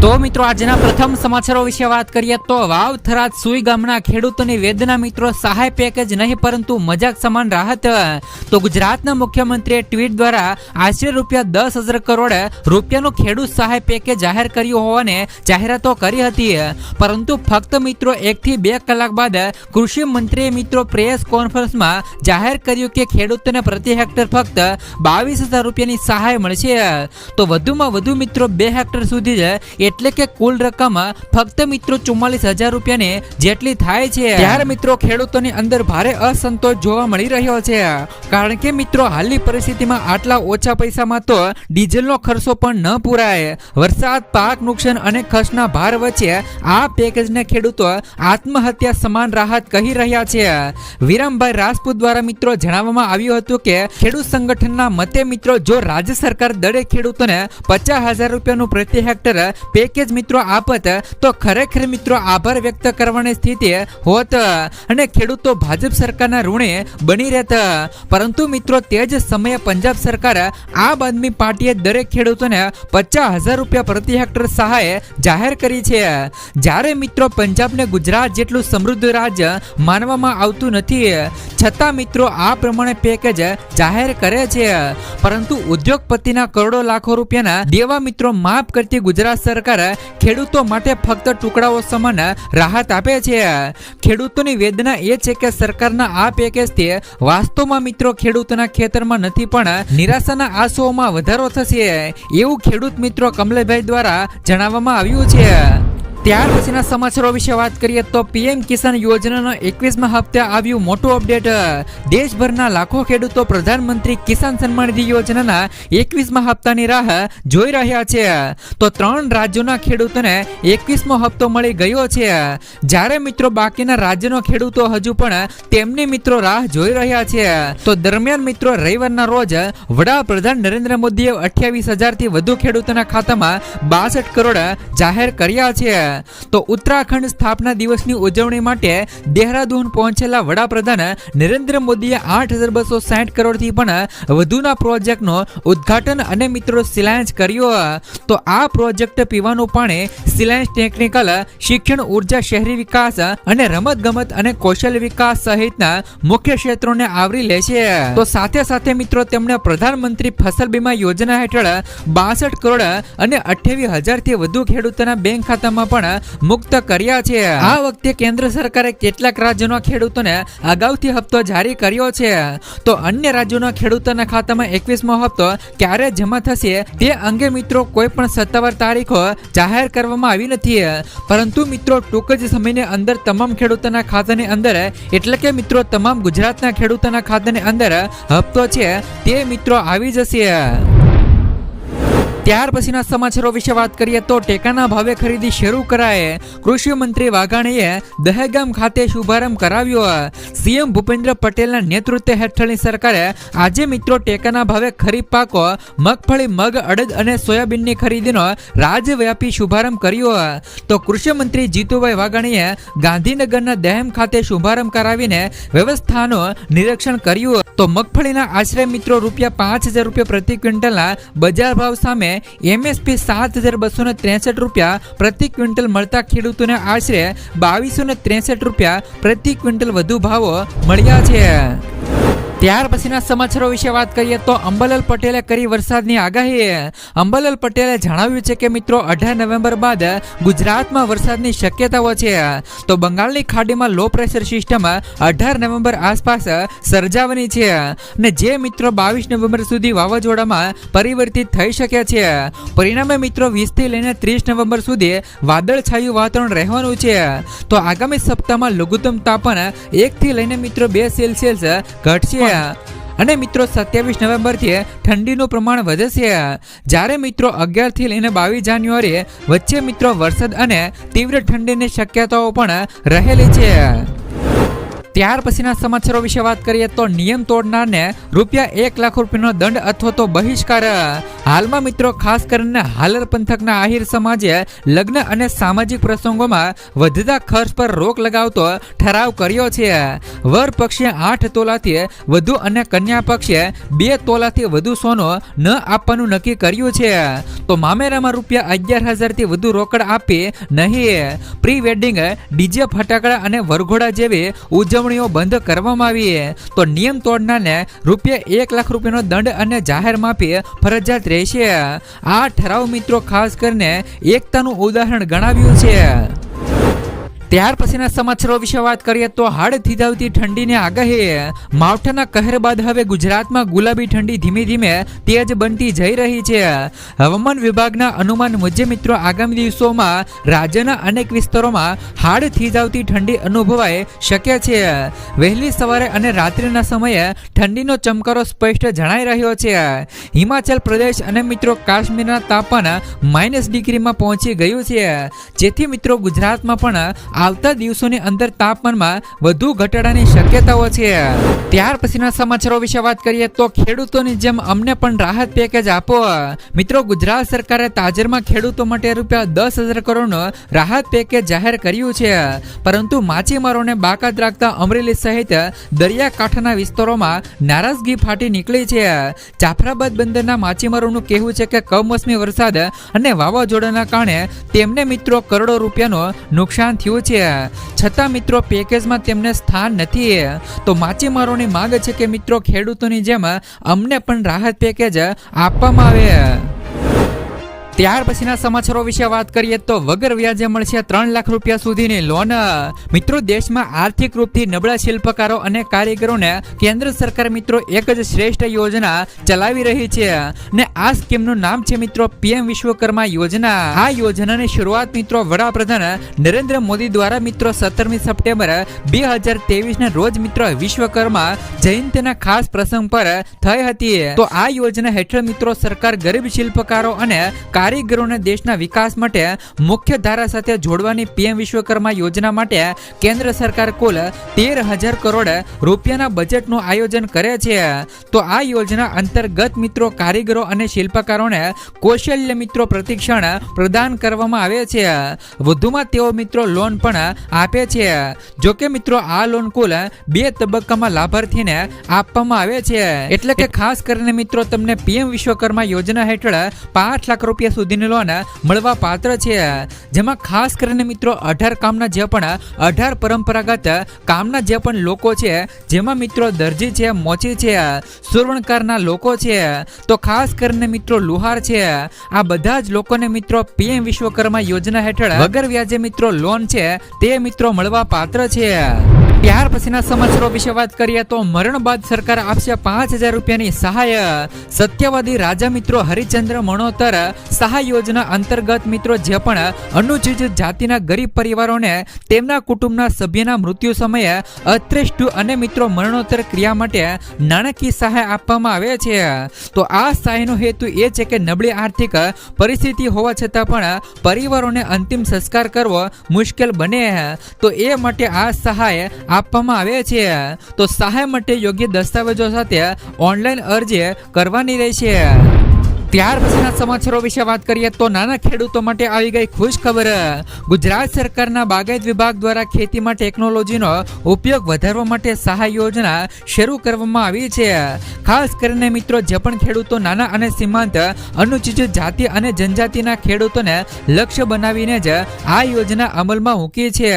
તો મિત્રો, આજના પ્રથમ સમાચારો વિશે વાત કરીએ તો વાવ થરાદ સુઈ ગામના ખેડૂતોની વેદના મિત્રો સહાય પેકેજ નહીં, પરંતુ મજાક સમાન રાહત. તો ગુજરાતના મુખ્યમંત્રીએ ટ્વીટ દ્વારા આશરે રૂપિયા દસ હજાર કરોડ રૂપિયાનું ખેડૂત સહાય પેકેજ જાહેર કર્યું હોવાને જાહેરાતો કરી હતી. પરંતુ ફક્ત મિત્રો, એકથી બે કલાક બાદ કૃષિ મંત્રીએ મિત્રો પ્રેસ કોન્ફરન્સમાં જાહેર કર્યું કે ખેડૂતોને પ્રતિ હેક્ટર ફક્ત બાવીસ હજાર રૂપિયાની સહાય મળશે. તો વધુમાં વધુ મિત્રો, બે હેક્ટર સુધી જ એટલે કે કુલ રકમ ફક્ત મિત્રો ચુમ્માલીસ હજાર રૂપિયાને જેટલી થાય છે. ત્યારે મિત્રો ખેડૂતોની અંદર ભારે અસંતોષ જોવા મળી રહ્યો છે. કારણ કે મિત્રો હાલની પરિસ્થિતિમાં આટલા ઓછા પૈસામાં તો ડીઝલનો ખર્ચો પણ ન પૂરાય. વરસાદ, પાક નુકસાન અને ખર્ચના ભાર વચ્ચે આ પેકેજને ખેડૂતો આત્મહત્યા સમાન રાહત કહી રહ્યા છે. વિરમભાઈ રાજપૂત દ્વારા મિત્રો જણાવવામાં આવ્યું હતું કે ખેડૂત સંગઠનના મતે મિત્રો જો રાજ્ય સરકાર દરેક ખેડૂતોને પચાસ હજાર રૂપિયાનું પ્રતિ હેક્ટર પેકેજ મિત્રો આપત, તો ખરેખર મિત્રો આભાર વ્યક્ત કરવાની સ્થિતિ હોત. અને ખેડૂતો ભાજપ સરકારના ઋણે બની રહેત. પરંતુ મિત્રો તે જ સમયે પંજાબ સરકાર આમ આદમી પાર્ટીએ દરેક ખેડૂતોને પચાસ હજાર રૂપિયા પ્રતિ હેક્ટર સહાય જાહેર કરી છે. જ્યારે મિત્રો પંજાબને ગુજરાત જેટલું સમૃદ્ધ રાજ્ય માનવામાં આવતું નથી, છતાં મિત્રો આ પ્રમાણે પેકેજ જાહેર કરે છે. પરંતુ ઉદ્યોગપતિના કરોડો લાખો રૂપિયાના દેવા મિત્રો માફ કરતી ગુજરાત સરકાર ખેડૂતો માટે ફક્ત ટુકડાઓ સમાન રાહત આપે છે. ખેડૂતોની વેદના એ છે કે સરકારના આ પેકેજથી વાસ્તવમાં મિત્રો ખેડૂતોના ખેતરમાં નથી, પણ નિરાશાના આંસુઓમાં વધારો થશે. એવું ખેડૂત મિત્રો કમલેભાઈ દ્વારા જણાવવામાં આવ્યું છે. ત્યાર પછીના સમાચારો વિશે વાત કરીએ તો પીએમ કિસાન યોજનાનો એકવીસમાં હપ્તે આવ્યું મોટું અપડેટ. દેશભરના લાખો ખેડૂતો પ્રધાનમંત્રી કિસાન સન્માન નિધિ યોજનાના એકવીસમાં હપ્તાની રાહ જોઈ રહ્યા છે. તો ત્રણ રાજ્યોના ખેડૂતોને એકવીસમો હપ્તો મળી ગયો છે. જ્યારે મિત્રો બાકીના રાજ્યનો ખેડૂતો હજુ પણ તેમની મિત્રો રાહ જોઈ રહ્યા છે. તો દરમિયાન મિત્રો રવિવારના રોજ વડાપ્રધાન નરેન્દ્ર મોદીએ અઠ્યાવીસ હજારથી વધુ ખેડૂતોના ખાતામાં બાસઠ કરોડ જાહેર કર્યા છે. તો ઉત્તરાખંડ સ્થાપના દિવસની ઉજવણી માટે દેહરાદૂન પહોંચેલા વડાપ્રધાન નરેન્દ્ર મોદીએ આઠ હજાર બસો સાઠ કરોડથી પણ વધુના પ્રોજેક્ટનો ઉદ્ઘાટન અને મિત્રો શિલાન્યાસ કર્યો. તો આ પ્રોજેક્ટ પીવાનું પાણી શિલાન્યાસ ટેકનિકલ શિક્ષણ ઊર્જા શહેરી વિકાસ અને રમત ગમત અને કૌશલ્ય વિકાસ સહિતના મુખ્ય ક્ષેત્રોને આવરી લે છે. તો સાથે સાથે મિત્રો તેમણે પ્રધાનમંત્રી ફસલ બીમા યોજના હેઠળ બાસઠ કરોડ અને અઠ્યાવીસ હજારથી વધુ ખેડૂતોના બેંક ખાતામાં પણ મુક્ત કર્યા છે. આ વખતે કેન્દ્ર સરકારે કેટલાક રાજ્યોના ખેડૂતોને અગાઉથી હપ્તો જારી કર્યો છે. તો અન્ય રાજ્યોના ખેડૂતોના ખાતામાં એકવીસમો હપ્તો ક્યારે જમા થશે તે અંગે મિત્રો કોઈ પણ સત્તાવાર તારીખો જાહેર કરવામાં આવી નથી. પરંતુ મિત્રો ટૂંક જ સમયની અંદર તમામ ખેડૂતોના ખાતાની અંદર, એટલે કે મિત્રો તમામ ગુજરાતના ખેડૂતોના ખાતાની અંદર હપ્તો છે તે મિત્રો આવી જશે. ત્યાર પછીના સમાચારો વિશે વાત કરીએ તો ટેકાના ભાવે ખરીદી શરૂ કરાય. કૃષિ મંત્રી વાઘાણીએ દહેગામ ખાતે શુભારંભ કરાવ્યો. સીએમ ભૂપેન્દ્ર પટેલના નેતૃત્વ હેઠળની સરકારે આજે મિત્રો ટેકાના ભાવે ખરીફ પાકો, મગફળી, મગ, અડદ અને સોયાબીનની ખરીદીનો રાજ્યવ્યાપી શુભારંભ કર્યો. તો કૃષિ મંત્રી જીતુભાઈ વાઘાણીએ ગાંધીનગરના દહેમ ખાતે શુભારંભ કરાવીને વ્યવસ્થાનું નિરીક્ષણ કર્યું. તો મગફળીના આશરે મિત્રો રૂપિયા પાંચ હજાર રૂપિયા પ્રતિ ક્વિન્ટલના બજાર ભાવ સામે એમએસપી સાત હજાર બસો ને ત્રેસઠ રૂપિયા પ્રતિ ક્વિન્ટલ મળતા ખેડૂતોને આશરે બાવીસો ને ત્રેસઠ રૂપિયા પ્રતિ ક્વિન્ટલ વધુ ભાવો મળ્યા છે. ત્યાર પછીના સમાચારો વિશે વાત કરીએ તો અંબાલાલ પટેલે કરી વરસાદની આગાહી. અંબાલાલ પટેલે જણાવ્યું છે કે મિત્રો, અઢાર નવેમ્બર બાદ ગુજરાતમાં વરસાદની શક્યતાઓ છે. તો બંગાળની ખાડીમાં લો પ્રેશર સિસ્ટમ અઢાર નવેમ્બર આસપાસ સર્જાવાની છે અને જે મિત્રો બાવીસ નવેમ્બર સુધી વાવાઝોડામાં પરિવર્તિત થઈ શકે છે. પરિણામે મિત્રો વીસથી લઈને ત્રીસ નવેમ્બર સુધી વાદળછાયું વાતાવરણ રહેવાનું છે. તો આગામી સપ્તાહમાં લઘુત્તમ તાપમાન એકથી લઈને મિત્રો બે સેલ્સિયસ ઘટશે. અને મિત્રો, સત્યાવીસ નવેમ્બરથી ઠંડીનું પ્રમાણ વધશે જ્યારે મિત્રો અગિયારથી લઈને બાવીસ જાન્યુઆરી વચ્ચે મિત્રો વરસાદ અને તીવ્ર ઠંડીની શક્યતાઓ પણ રહેલી છે. ત્યાર પછીના સમાચારો વિશે વાત કરીએ તો નિયમ તોડનારને રૂપિયા એક લાખ રૂપિયાનો દંડ અથવા તો બહિષ્કાર. હાલમાં મિત્રો, ખાસ કરીને હાલર પંથકના આહિર સમાજે લગ્ન અને સામાજિક પ્રસંગોમાં વધતા ખર્ચ પર રોક લગાવતો ઠરાવ કર્યો છે. વર પક્ષે આઠ તોલાથી વધુ અને કન્યા પક્ષે બે તોલાથી વધુ સોનું ન આપવાનું નક્કી કર્યું છે. તો મામેરામાં રૂપિયા અગિયાર હજારથી વધુ રોકડ આપી નહીં પ્રી વેડિંગ ડીજે ફટાકડા અને વરઘોડા જેવી ઉજવણીઓ બંધ કરવામાં આવી તો નિયમ તોડનારને રૂપિયા એક લાખ રૂપિયાનો દંડ અને જાહેર માફી ફરજિયાત રહેશે. આ ઠરાવ મિત્રો ખાસ કરીને એકતાનું ઉદાહરણ ગણાવ્યું છે. ત્યાર પછીના સમાચારો વિશે વાત કરીએ તો હાડ થીજાવતી ઠંડીની આગાહી. માવઠાના કહેર બાદ હવે ગુજરાતમાં ગુલાબી ઠંડી ધીમે ધીમે તેજ બનતી જઈ રહી છે. હવામાન વિભાગના અનુમાન મુજબ મિત્રો આગામી દિવસોમાં રાજ્યના અનેક વિસ્તારોમાં હાડ થીજાવતી ઠંડી અનુભવાય શક્ય છે. વહેલી સવારે અને રાત્રિના સમયે ઠંડીનો ચમકારો સ્પષ્ટ જણાઈ રહ્યો છે. હિમાચલ પ્રદેશ અને મિત્રો કાશ્મીરના તાપમાન માઇનસ ડિગ્રીમાં પહોંચી ગયું છે. જેથી મિત્રો ગુજરાતમાં પણ આવતા દિવસોની અંદર તાપમાનમાં વધુ ઘટાડાની શક્યતાઓ છે. ત્યાર પછીના સમાચારો વિશે વાત કરીએ તો ખેડૂતોની જેમ અમને પણ રાહત પેકેજ આપો. મિત્રો, ગુજરાત સરકારે તાજેરમાં ખેડૂતો માટે રૂપિયા દસ હજાર કરોડનું રાહત પેકેજ જાહેર કર્યું છે. પરંતુ માછીમારોને બાકાત રાખતા અમરેલી સહિત દરિયાકાંઠાના વિસ્તારોમાં નારાજગી ફાટી નીકળી છે. જાફરાબાદ બંદરના માછીમારોનું કહેવું છે કે કમોસમી વરસાદ અને વાવાઝોડાના કારણે તેમને મિત્રો કરોડો રૂપિયાનું નુકસાન થયું છે. છતાં મિત્રો પેકેજમાં તેમને સ્થાન નથી. તો માછીમારોની માંગ છે કે મિત્રો, ખેડૂતોની જેમ અમને પણ રાહત પેકેજ આપવામાં આવે. ત્યાર પછીના સમાચારો વિશે વાત કરીએ તો વગર વ્યાજે મળશે ત્રણ લાખ રૂપિયા સુધીની લોન. મિત્રો, દેશમાં આર્થિક રૂપથી નબળા શિલ્પકારો અને કારીગરોને કેન્દ્ર સરકાર મિત્રો એક જ શ્રેષ્ઠ યોજના ચલાવી રહી છે ને આ સ્કીમનું નામ છે મિત્રો પીએમ વિશ્વકર્મા યોજના. આ યોજનાની શરૂઆત મિત્રો વડાપ્રધાન નરેન્દ્ર મોદી દ્વારા મિત્રો સત્તરમી સપ્ટેમ્બર બે હજાર ત્રેવીસના રોજ મિત્રો વિશ્વકર્મા જયંતિના ખાસ પ્રસંગ પર થઈ હતી. તો આ યોજના હેઠળ મિત્રો સરકાર ગરીબ શિલ્પકારો અને કારીગરોને દેશના વિકાસ માટે મુખ્ય ધારા સાથે જોડવાની પીએમ વિશ્વકર્મા યોજના માટે કેન્દ્ર સરકાર કુલ તેર હજાર કરોડ રૂપિયાના બજેટનું આયોજન કરે છે. તો આ યોજના અંતર્ગત મિત્રો કારીગરો અને શિલ્પકારોને કૌશલ્ય મિત્રો પ્રતિક્ષણ પ્રદાન કરવામાં આવે છે. વધુમાં તેઓ મિત્રો લોન પણ આપે છે. જોકે મિત્રો આ લોન કુલ બે તબક્કામાં લાભાર્થીને આપવામાં આવે છે. એટલે કે ખાસ કરીને મિત્રો તમને પીએમ વિશ્વકર્મા યોજના હેઠળ પાંચ લાખ રૂપિયા સુધીની લોન મળવા પાત્ર છે. જેમાં ખાસ કરીને મિત્રો, અઢાર કામના જે પણ, અઢાર પરંપરાગત કામના જે પણ લોકો છે, જેમાં મિત્રો દરજી છે, મોચી છે સુરવણકારના લોકો છે, તો ખાસ કરીને મિત્રો લુહાર છે. આ બધા જ લોકોને મિત્રો પીએમ વિશ્વકર્મા યોજના હેઠળ વગર વ્યાજે મિત્રો લોન છે, તે મિત્રો મળવા પાત્ર છે. ત્યાર પછીના સમાચારો વિશે વાત કરીએ તો મરણ બાદ સરકાર આપશે પાંચ હજાર રૂપિયાની સહાય. સત્યવાદી રાજા મિત્રો હરિચંદ્ર મણોતર સહાય યોજના અંતર્ગત મિત્રો જે પણ અનુસૂચિત જાતિના ગરીબ પરિવારોને તેમના કુટુંબના સભ્યના મૃત્યુ સમયે અત્રેષ્ટ અને મિત્રો મરણોત્તર ક્રિયા માટે નાણાકીય સહાય આપવામાં આવે છે. તો આ સહાયનો હેતુ એ છે કે નબળી આર્થિક પરિસ્થિતિ હોવા છતાં પણ પરિવારોને અંતિમ સંસ્કાર કરવો મુશ્કેલ બને. તો એ માટે આ સહાય આપવામાં આવે છે. તો સહાય માટે યોગ્ય દસ્તાવેજો સાથે ઓનલાઈન અરજી કરવાની રહેશે. ત્યાર પછીના સમાચારો વિશે વાત કરીએ તો નાના ખેડૂતો માટે આવી ગઈ ખુશ ખબર ગુજરાત સરકારના બાગાયત વિભાગ દ્વારા ખેતીમાં ટેકનોલોજીનો ઉપયોગ વધારવા માટે સહાય યોજના શરૂ કરવામાં આવી છે. ખાસ કરીને મિત્રો, જે પણ ખેડૂતો નાના અને સીમાંત, અનુસૂચિત જાતિ અને જનજાતિના ખેડૂતોને લક્ષ્ય બનાવીને જ આ યોજના અમલમાં મૂકી છે.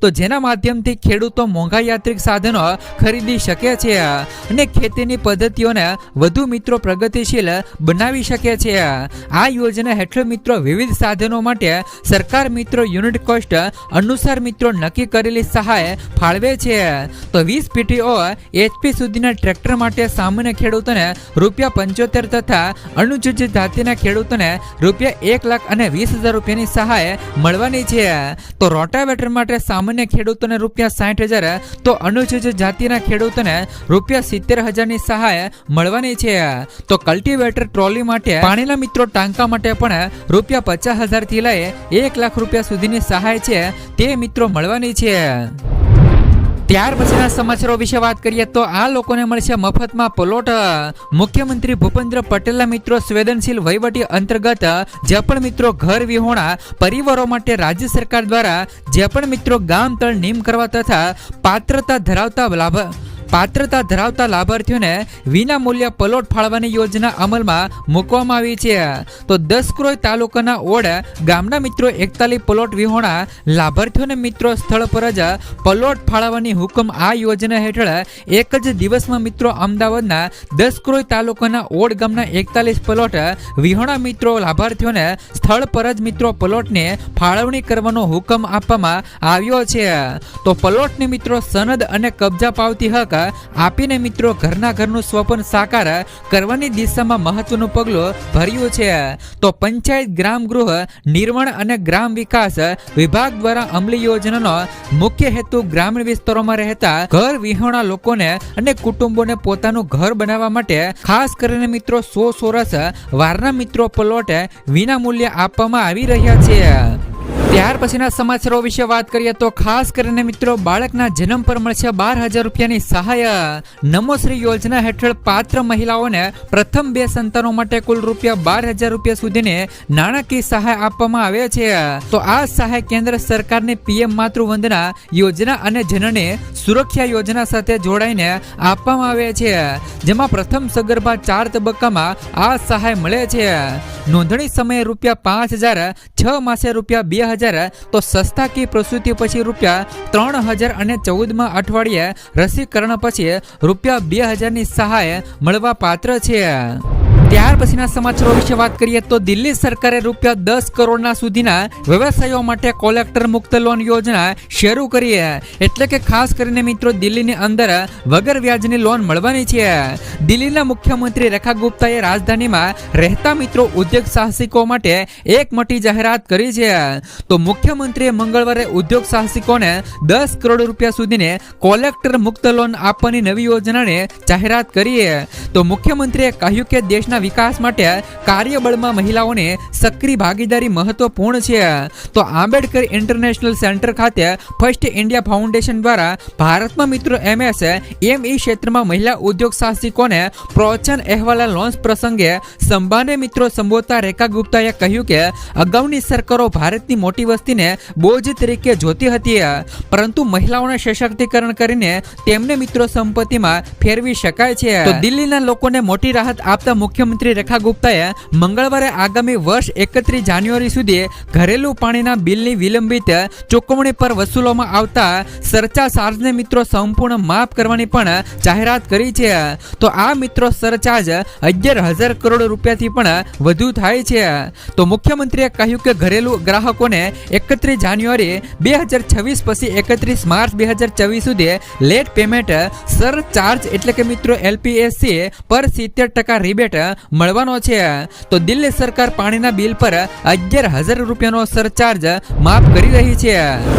તો જેના માધ્યમથી ખેડૂતો મોંઘા યાત્રિક સાધનો ખરીદી શકે છે અને ખેતીની પદ્ધતિઓને વધુ મિત્રો પ્રગતિશીલ બનાવી શકે છે આ યોજના હેઠળ મિત્રો વિવિધ સાધનો માટે સરકાર મિત્રો યુનિટ કોસ્ટ અનુસાર મિત્રો નક્કી કરેલી સહાય ફાળવે છે. તો વીસ પીટીઓ એચપી સુધીના ટ્રેક્ટર માટે સામાન્ય ખેડૂતોને રૂપિયા પંચોતેર તથા અનુસૂચિત જાતિના ખેડૂતોને રૂપિયા એક લાખ અને વીસ હજાર રૂપિયાની સહાય મળવાની છે. તો રોટાવેટર માટે સામાન્ય ખેડૂતોને રૂપિયા સાઠ હજાર, તો અનુસૂચિત જાતિના ખેડૂતોને રૂપિયા સિત્તેર હજારની સહાય મળવાની છે. તો કલ્ટિવેટર ટ્રોલી માટે પાણીના મિત્રો ટાંકા માટે પણ રૂપિયા પચાસ હજારથી લઈ એક લાખ રૂપિયા સુધીની સહાય છે તે મિત્રો મળવાની છે. ત્યાર પછીના સમાચારો વિશે વાત કરીએ તો આ લોકોને મળશે મફતમાં પ્લોટ. મુખ્યમંત્રી ભૂપેન્દ્ર પટેલના મિત્રો સંવેદનશીલ વહીવટી અંતર્ગત જે પણ મિત્રો ઘર વિહોણા પરિવારો માટે રાજ્ય સરકાર દ્વારા જે પણ મિત્રો ગામ તળ નીમ કરવા તથા પાત્રતા ધરાવતા લાભ પાત્રતા ધરાવતા લાભાર્થીઓને વિના મૂલ્ય પલોટ ફાળવાની યોજના અમલમાં મૂકવામાં આવી છે. તો દસક્રોય તાલુકાના ઓડ ગામના મિત્રો એકતાલીસ પલોટ વિહોણા લાભાર્થીઓને મિત્રો સ્થળ પર જ પલોટ ફાળવવાની હુકમ આ યોજના હેઠળ એક જ દિવસમાં મિત્રો અમદાવાદના દસક્રોય તાલુકાના ઓડ ગામના એકતાલીસ પલોટ વિહોણા મિત્રો લાભાર્થીઓને સ્થળ પર જ મિત્રો પલોટને ફાળવણી કરવાનો હુકમ આપવામાં આવ્યો છે. તો પલોટને મિત્રો સનદ અને કબજા પાવતી હક આપીને મિત્રો ઘરના ઘરનું સ્વપ્ન સાકાર કરવાની દિશામાં મહત્વનું પગલું ભર્યું છે. તો પંચાયત ગ્રામ ગૃહ નિર્માણ અને ગ્રામ વિકાસ વિભાગ દ્વારા અમલી યોજનાનો મુખ્ય હેતુ ગ્રામીણ વિસ્તારોમાં રહેતા ઘર વિહોણા લોકોને અને કુટુંબોને પોતાનું ઘર બનાવવા માટે, ખાસ કરીને મિત્રો સો સોરસ વારના મિત્રો પ્લોટ વિના મૂલ્ય આપવામાં આવી રહ્યા છે. ત્યાર પછીના સમાચારો વિશે વાત કરીએ તો ખાસ કરીને મિત્રો, બાળકના જન્મ પર મળશે બાર હજાર રૂપિયાની સહાય. નમોશ્રી યોજના હેઠળ પાત્ર મહિલાઓને પ્રથમ બે સંતાનો માટે કુલ રૂપિયા બાર હજાર રૂપિયા સુધીની નાણાકીય સહાય આપવામાં આવે છે. તો આ સહાય કેન્દ્ર સરકારની પીએમ માતૃવંદના યોજના અને જનની સુરક્ષા યોજના સાથે જોડાઈને આપવામાં આવે છે. જેમાં પ્રથમ સગર્ભા ચાર તબક્કામાં આ સહાય મળે છે. નોંધણી સમયે રૂપિયા પાંચ હજાર, છ માસે રૂપિયા બે હજાર તો સસ્તા કી પ્રસૂતિ પછી રૂપિયા ત્રણ હજાર અને ચૌદમાં અઠવાડિયે રસીકરણ પછી રૂપિયા બે હજારની સહાય મળવા પાત્ર છે. ત્યાર પછીના સમાચારો વિશે વાત કરીએ તો દિલ્હી સરકારે રૂપિયા દસ કરોડના સુધીના વ્યવસાયો માટે કોલેક્ટર મુક્ત લોન યોજના શરૂ કરી એટલે કે ખાસ કરીને મિત્રો દિલ્હીની અંદર વગર વ્યાજની લોન મળવાની છે. દિલ્હીના મુખ્યમંત્રી રેખા ગુપ્તાએ રાજધાનીમાં રહેતા મિત્રો ઉદ્યોગ સાહસિકો માટે એક મોટી જાહેરાત કરી છે. તો મુખ્યમંત્રીએ મંગળવારે ઉદ્યોગ સાહસિકોને દસ કરોડ રૂપિયા સુધીને કોલેક્ટર મુક્ત લોન આપવાની નવી યોજનાને જાહેરાત કરી તો મુખ્યમંત્રીએ કહ્યું કે દેશના વિકાસ માટે કાર્યબળમાં મહિલાઓને સક્રિય ભાગીદારી મહત્વપૂર્ણ છે. તો આંબેડકર ઇન્ટરનેશનલ સેન્ટર ખાતે ફર્સ્ટ ઇન્ડિયા ફાઉન્ડેશન દ્વારા ભારતમાં મિત્રો એમએસ એમઈ ક્ષેત્રમાં મહિલા ઉદ્યોગ સાહસિકોને પ્રોત્સાહન અહેવાલ લોન્ચ પ્રસંગે સંભાને મિત્રો સંબોધતા રેખા ગુપ્તાએ કહ્યું કે અગાઉની સરકારો ભારતની મોટી વસ્તીને બોજ તરીકે જોતી હતી. પરંતુ મહિલાઓના સશક્તિકરણ કરીને તેમને મિત્રો સંપત્તિમાં ફેરવી શકાય છે. દિલ્હીના લોકોને મોટી રાહત આપતા મુખ્યમંત્રી રેખા ગુપ્તાએ મંગળવારે આગામી વર્ષ એકત્રીસ જાન્યુઆરી સુધી ઘરેલું પાણીના બિલની વિલંબિત ચૂકવણી પર વસૂલવામાં આવતા સરચા ચાર્જને મિત્રો સંપૂર્ણ માફ કરવાની પણ જાહેરાત કરી છે. તો આ મિત્રો સરચાર્જ અગિયાર હજાર કરોડ રૂપિયાથી પણ વધુ થાય છે. તો મુખ્યમંત્રીએ કહ્યું કે ઘરેલું ગ્રાહકોને એકત્રીસ જાન્યુઆરી બે હજાર છવ્વીસ પછી એકત્રીસ માર્ચ બે હજાર ચોવીસ સુધી લેટ પેમેન્ટ સરચાર્જ એટલે કે મિત્રો એલપીએસસી પર સિત્તેર ટકા રિબેટ મળવાનો છે. તો દિલ્હી સરકાર પાણીના બિલ પર અગિયાર હજાર રૂપિયાનો સરચાર્જ માફ કરી રહી છે.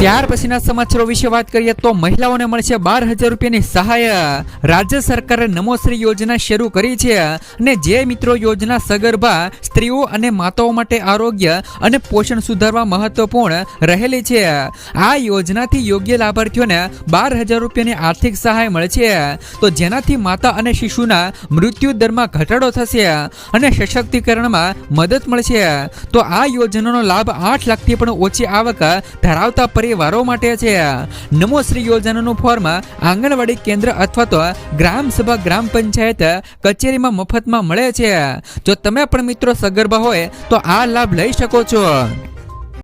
ત્યાર પછીના સમાચારો વિશે વાત કરીએ તો મહિલાઓને મળશે બાર હજાર રૂપિયાની સહાય. રાજ્ય સરકારે નમોશ્રી યોજના શરૂ કરી છે અને જે મિત્રો યોજના સગર્ભા, સ્ત્રીઓ અને માતાઓ માટે આરોગ્ય અને પોષણ સુધારવા મહત્વપૂર્ણ રહેલી છે. આ યોજનાથી યોગ્ય લાભાર્થીઓને બાર હજાર રૂપિયાની આર્થિક સહાય મળે છે. તો જેનાથી માતા અને શિશુના મૃત્યુ દરમાં ઘટાડો થશે. અને સશક્તિકરણમાં મદદ મળશે. તો આ યોજનાનો લાભ આઠ લાખથી પણ ઓછી આવક ધરાવતા પરિવારો માટે છે. નમોશ્રી યોજનાનું ફોર્મ આંગણવાડી કેન્દ્ર અથવા તો ગ્રામ સભા, ગ્રામ પંચાયત કચેરીમાં મફતમાં મળે છે. જો તમે પણ મિત્રો સગર્ભા હોય, તો આ લાભ લઈ શકો છો.